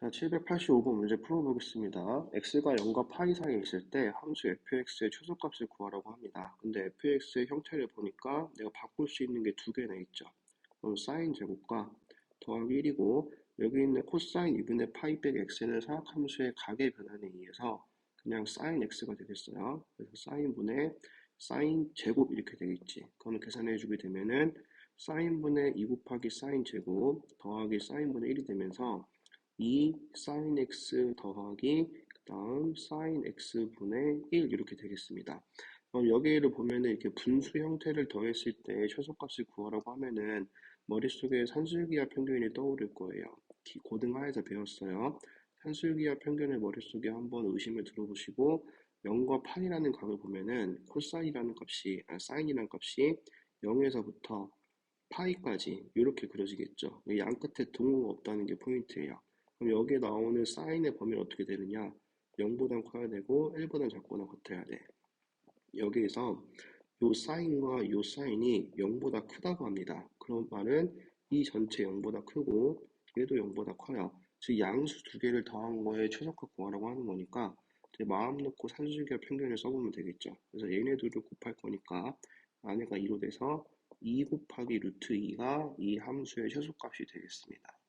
자, 785번 문제 풀어보겠습니다. x가 0과 파이 사이에 있을 때 함수 fx의 최소값을 구하라고 합니다. 근데 fx의 형태를 보니까 내가 바꿀 수 있는 게 두 개나 있죠. 그럼 사인 제곱과 더하기 1이고 여기 있는 코사인 2분의 파이 빼기 x는 사각함수의 각의 변환에 의해서 그냥 사인 x가 되겠어요. 그래서 사인분의 사인 제곱 이렇게 되겠지. 그러면 계산해 주게 되면은 사인분의 2 곱하기 사인 제곱 더하기 사인분의 1이 되면서 2 sin x 더하기 그 다음 sin x분의 1 이렇게 되겠습니다. 그럼 여기를 보면은 이렇게 분수 형태를 더했을 때 최소값을 구하라고 하면은 머릿속에 산술기와 평균이 떠오를 거예요. 고등하에서 배웠어요. 산술기와 평균을 머릿속에 한번 의심을 들어보시고 0과 8이라는 각을 보면은 코사인이라는 값이, 아, 사인이라는 값이 0에서부터 파이까지 이렇게 그려지겠죠. 양 끝에 동호가 없다는 게 포인트예요. 그럼 여기에 나오는 사인의 범위는 어떻게 되느냐? 0보다 커야 되고 1보다 작거나 같아야 돼. 여기에서 요 사인과 요 사인이 0보다 크다고 합니다. 그런 말은 이 전체 0보다 크고 얘도 0보다 커요. 즉 양수 두 개를 더한 거에 최소값 구하라고 하는 거니까 마음 놓고 산술기와 평균을 써보면 되겠죠. 그래서 얘네 둘을 곱할 거니까 안에가 2로 돼서 2 곱하기 루트 2가 이 함수의 최소값이 되겠습니다.